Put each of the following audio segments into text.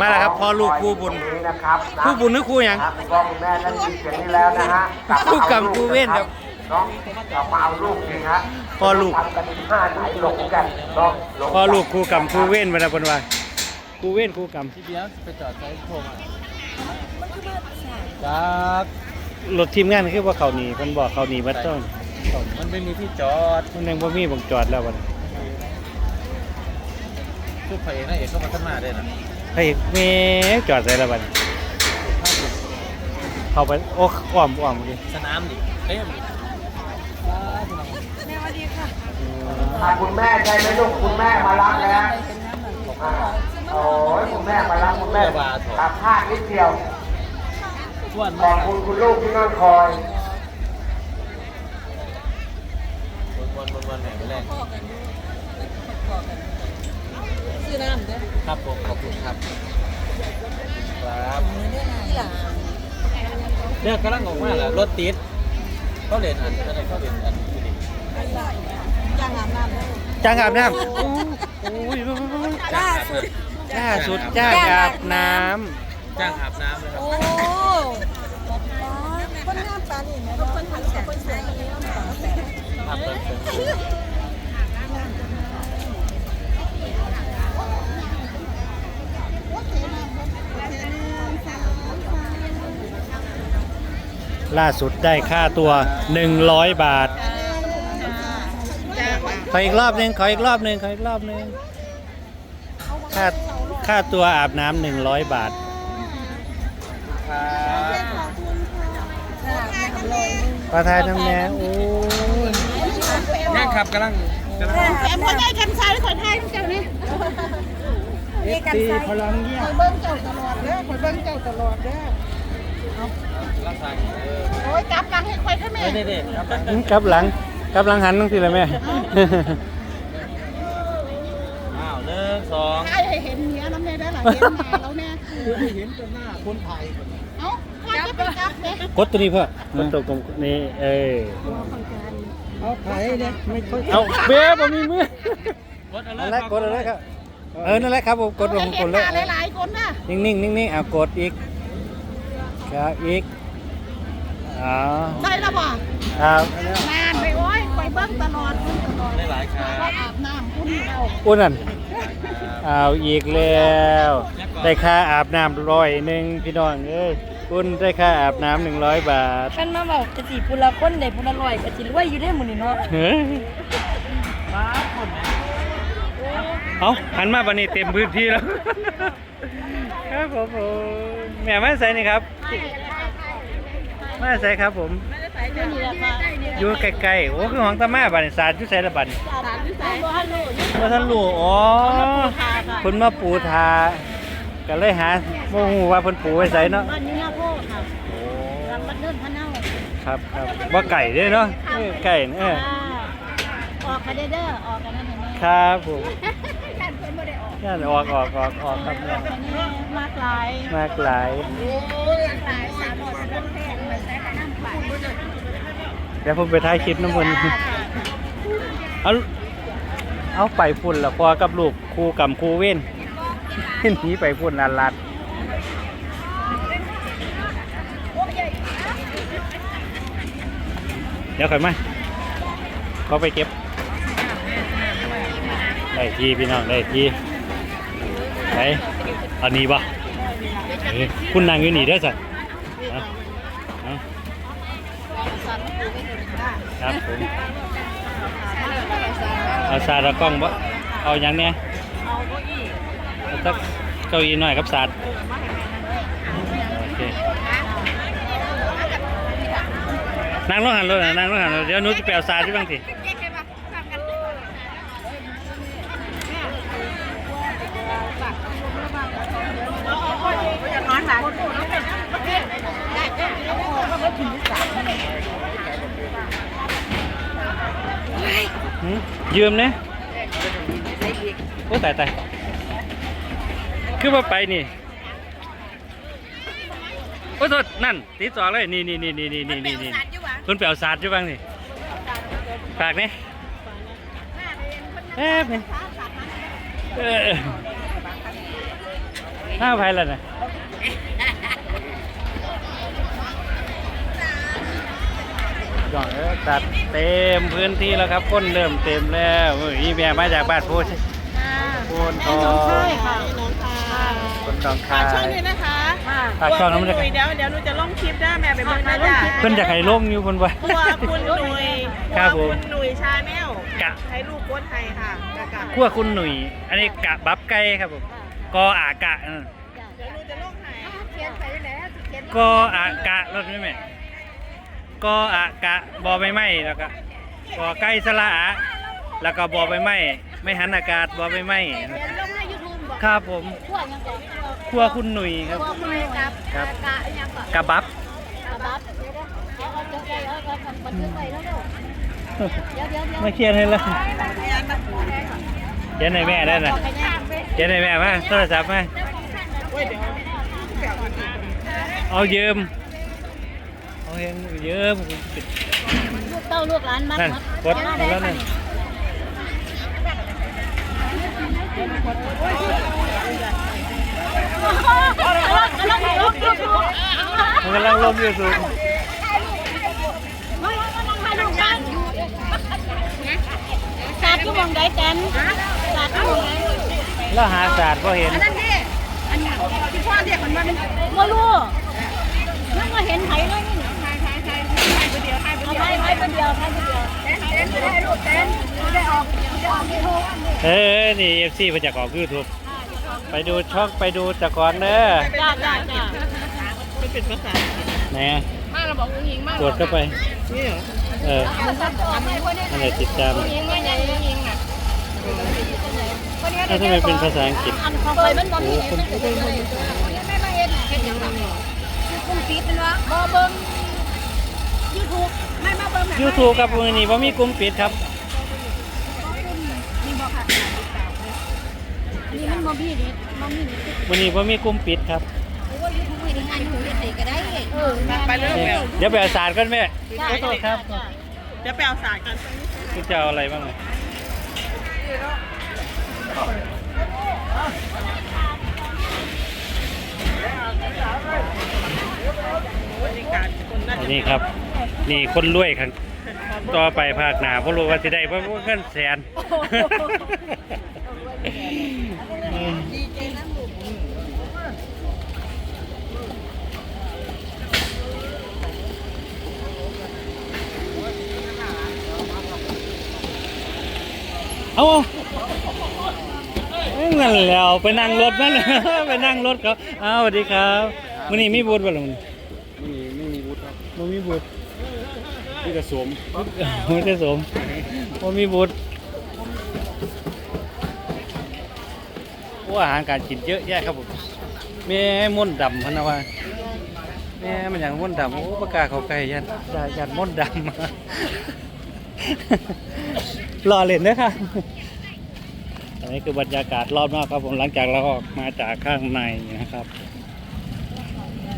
มาแล้วครับพ่อลูกคู่บุญนะครับนะคู่บุญหรือคู่หยังครับคุณพ่อคุณแม่นั่นยินเสียงนี้แล้วนะฮะกลับมาคู่กรรมอาคู่เวรครับน้องกลับมาเอาลูกจริงฮะพ่อลูกทำกันห้าไหนหลงกันน้องหงพ่อลูกคู่กรรมคู่เว้นมาแล้วเพิ่นว่าคู่เว้นคู่กรรมทีเดียวไปจอดใช้โทรมาครับรถทีมงานคือว่าเขาหนีเพิ่นบอกเขาหนีบัดต้องมันไม่มีที่จอดมันยังบ่มีบ่งจอดแล้วบัดทุกพระเอกนางเอกก็มาขึ้นมาได้นะ เฮ้ยแม่จอดใส่แล้วบัดเข้าไปโอ้อ้อมอ้อมดิสนามดิเต็มอะคุณแม่ใช่ไหมลูกคุณแม่มารับแล้วอ่าโอ้ยคุณแม่มารับคุณแม่ตัดพลาดนิดเดียวส่วนขมาอบคุณคุณลูกที่นั่งคอย วันวันวันไหนไปแรก ซื้อน้ำเด้อ ครับผมขอบคุณครับครับ ที่หลัง เนี่ยกำลังออกมาแหละรถติดเขาเรียนอันอะไรเขาเรียนอันที่นี่ย่างอาบน้ำเด้อจ้างอาบน้ำโอ้ยล่าสุดล่าสุดจ้างอาบน้ำจ้างอาบน้ำเลยครับโอ้คนงามปานนี่แม่คนผันแสนคนสวยคนนี้ต้องขอแสนอาบเปิดเปิด ล่าสุดได้ค่าตัว 100 บาท ขออีกรอบหนึ่งขออีกรอบหนึ่งขออีกรอบหนึ่งค่าค่าตัวอาบน้ำหนึ่งร้อยบาทครับประทายน้ำแน่โอ้ยนั่งครับกำลังกำลังแอมคนได้กันซ้ายคนไทยทุกเจ้านี่นี่กันตีซ้ายพลังเยี่ยคมอยเบิ้งเจ้าตลอดเด้อคอยเบิ้งเจ้าตลอดเด้อรักษาเออ โอ้ยจับหลังให้คอยให้แม่เด็ดเด็ดครับกลับหลังกลับหลังหันต้องทีละแม่ อ้าวหนึ่งสองใช่ให้เห็นเมียน้ำแม่ได้หลายเห็นหน้าแล้วแน่เห็นแต่หน้าคนไทยเอ้าคอยจะไปจับเด้กดตัวนี้เพื่อกดตัวกลมนี่เออเอาไทยเนี่ยไม่ค่อยเอาเบ๊บมีมือกดอะไรนั่นแหละกดอะไรครับเออนั่นแหละครับผมกดลงกดเลยเห็นหน้าหลายๆคนน่ะนิ่งนิ่งนิ่งนิ่งๆเอากดอีก ครับอีกอ๋อได้แล้วบ่ครับ นานไปโอ้ยคอยเบิ้งตลอดเบิ้งตลอดหลายๆครับว่าอาบน้ำคุณเราอุ้นนั่นเอาอีกแล้วได้ค่าอาบน้ำร้อยหนึ่งพี่น้องเอ้ยอุ้นได้ค่าอาบน้ำหนึ่งร้อยบาทกันมาบอกกะสิพุละคนได้พุละร้อยกะสิรวยอยู่ได้หมื้นี้เนาะเฮ้ย เอาหันมาบันนี้เต็มพื้นที่แล้ว ครับผมผมแม่มาใส่นี่ครับมาใส่ครับผมอยู่ใกล้ๆ โอ้คือของตามาบัดนสารอยู่ใส่ละบัดนว่าท่านรู้อ๋อคุณมาปูทาก็เลยหาโมหูว่าเพิ่นปูไว้ใส่เนาะ บ้านนี้หน้าโพดค่ะโอ้รังบันเดินพะเนาครับครับว่าไก่เด้วยเนาะเออไก่เออออกกันเด้อออกกันนั่นเห็นไหม ครับผม นั่นออกออกออกออกครับเนี่ยกันนี่มากหลายมากหลายหลายสามร้อยเป็นแพงไปใช้กันน้ำปลาเดี๋ยวผมไปถ่ายคลิปน้ำมันเอาเอาไปฝุ่นละพอกับลูกครูกับครูเว้นหนีไปฝุ่นลัดลัดเดี๋ยวค่อยมาเขาไปเก็บ ได้ทีพี่น้องได้ที ไหนอันนี้ปะคุณนั่งอยู่นี่ได้สันเอาเอาครับผมเอาสาดเอากล้องบ่เอาอย่างเนี้ยเอาสักเก้าอี้หน่อยครับสาดโอเคนั่งรถหันรถนั่งรถหันรถเดี๋ยวนู้จะไปเอาสาดที่บ้างสิ นอนหลายหืมยืมเนี่ยโอ้ตายตายคือว่าไปนี่ โอ้โทษนั่นตีสองเลย นี่นี่นี่นี่นี่นี่นี่นี่คุณไปเอาศาสตร์อยู่บ้างนี่ฝากเนี่ยแป๊บนี่เออ ห้าไพแล้วนะจอดเอ้ยตัดเต็มพื้นที่แล้วครับก้นเริ่มเต็มแล้วเฮ้ยอีแม่มาจากบ้านพูดพูนทองใช่ค่ะน้องค่ะคนทองคาฝากช่องยนี้นะคะฝากช่องน้ำมันเดี๋เลยยวเดี๋ยวหนูจะลงคลิปได้แม่ไปเบิ่งนะจ๊ะเพิ่นจะให้ลงอยู่บนไว้ครัวคุณหนุ่ยครับผมคุณหนุ่ยชาแนลกะใช้ลูกโคตรไทยค่ะแล้วก็ขั้วคุณหนุ่ยอันนี้กะบับไก่ครับผม กออากะเออเดี๋ยวหนูจะลงให้กออากะรถไม่แม่กออากะบอใบไม้แล้วก็กอไก่สละอะแล้วก็บอใบไม้ไม่หันอากาศบอใบไม้ครับลงในยูทูบบอกครับผมขั้วยังก่อนขั้วคุณหนุ่ยครับขั้วคุณกับครับกะยังก่อนกะบับกะบับเดี๋ยวเดี๋ยวเอาเอาจดไปเอาเอาบันทึกไปแล้วเดี๋ยวเดี๋ยวเดี๋ยวเดี๋ยวมาเขียนให้เลยพยานมา เขียนให้แม่ได้น่ะบอกไปย่างไปเขียนให้แม่มาโทรศัพท์มาเว้ยเดี๋ยวเอายืมเอาเฮงยืมลูกเต้าลูกหลานมัดนั่นมัดกดเอาแล้วนั่นกำลังกำลังลบยูทูบมันกำลังลมอยู่สูง สาดอยู่มองใดกันสาดอยู่มองใดแล้วหาศาสตร์ก็เห็นอันนั้นดิอันนี้ที่พ่อเรียกมันมาเป็นบ่รู้ยังมาเห็นไผเลยนี่ทายทายทายทายไปเดียวทายไปเอาเดียวไผไผคนเดียวไผคนเดียวเต้นเต้นได้ลูกเต้นได้ออกได้ออกที่ทูกเออนี่เอฟซีมาจากออกยูทูบไปดูช่องไปดูจากก่อนเด้อจ้าจ้าจ้าไม่เป็นภาษาแหน่มาเราบอกอุ้งยิงมากกดเข้าไปนี่เหรอ เออนั่นแหละติดตามยิงไม่ยังยิงอะถ้าทำไมเป็นภาษาอังกฤษอันของไปมันบ่โอ้มีคนไม่มาเฮ็ดเฮ็ดหยังล่ะกุ้งปิดเป็นว่าบ่เบิ่ง YouTube ไม่มาเบิ่งยูทูบกับมือนี้ว่ามีกลุ่มปิดครับนี่มันบ่มีนี่บ่มีนี่มือนี้ว่ามีกลุ่มปิดครับ โอ้ย YouTube นี่งานอยู่เฮ็ดได้ก็ได้เออไปเรื่อยเนี่ยเดี๋ยวไปเอาศาสตร์กันแม่จ้าขอโทษครับเดี๋ยวไปเอาสายกันคุณจะเอาอะไรบ้างเนี่ยบรรยากาศคนน่าอันจะนี้ครับ นี่คนรวยครับต่อไปภาคหนาเพราะรู้ว่าสิได้เพราะว่าเงินแสน เอานั่น แหล้วไปนั่งรถนั่นไปนั่งรถเขาอ้าวสวัสดีครับวันนี้มีบูธบ่ล่ะมันไม่มีไม่มีวุฒิครับมันมีบูธที่กระสวมไม่ได้สมมันมีบูธโอ้อาหารการกินเยอะแยะครับผมแม่ม่นต์ดำพะนะว่าแม่มันอย่างม่นต์ดำโอ้ประกล้าศเขาไกลยันยันยันม่นต์ดำ รอเล่นนะครับ อันนี้คือบรรยากาศรอบนอกครับผมหลังจากเราออกมาจากข้างในนะครับ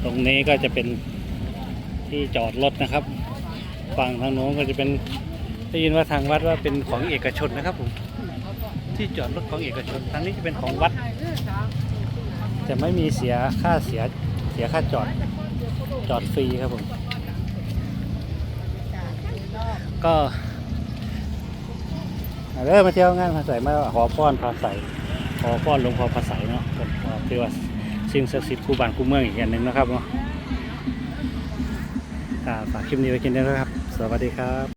ตรงนี้ก็จะเป็นที่จอดรถนะครับ ฝั่งทางโน้นก็จะเป็นได้ยินว่าทางวัดว่าเป็นของเอกชนนะครับผมที่จอดรถของเอกชนทางนี้จะเป็นของวัด จะไม่มีเสียค่าเสียเสียค่าจอดจอดฟรีครับผมก็ เออมาเที่ยวงานภาใสมาขอป้อนภาษาขอป้อหลวงพ่อภาใสเนาะก็ถือว่าสิ่งศักดิ์สิทธิ์คู่บ้านคู่เมืองอีกอย่างหนึ่งนะครับเนาะฝากคลิปนี้ไว้กินด้วยนะครับ สวัสดีครับ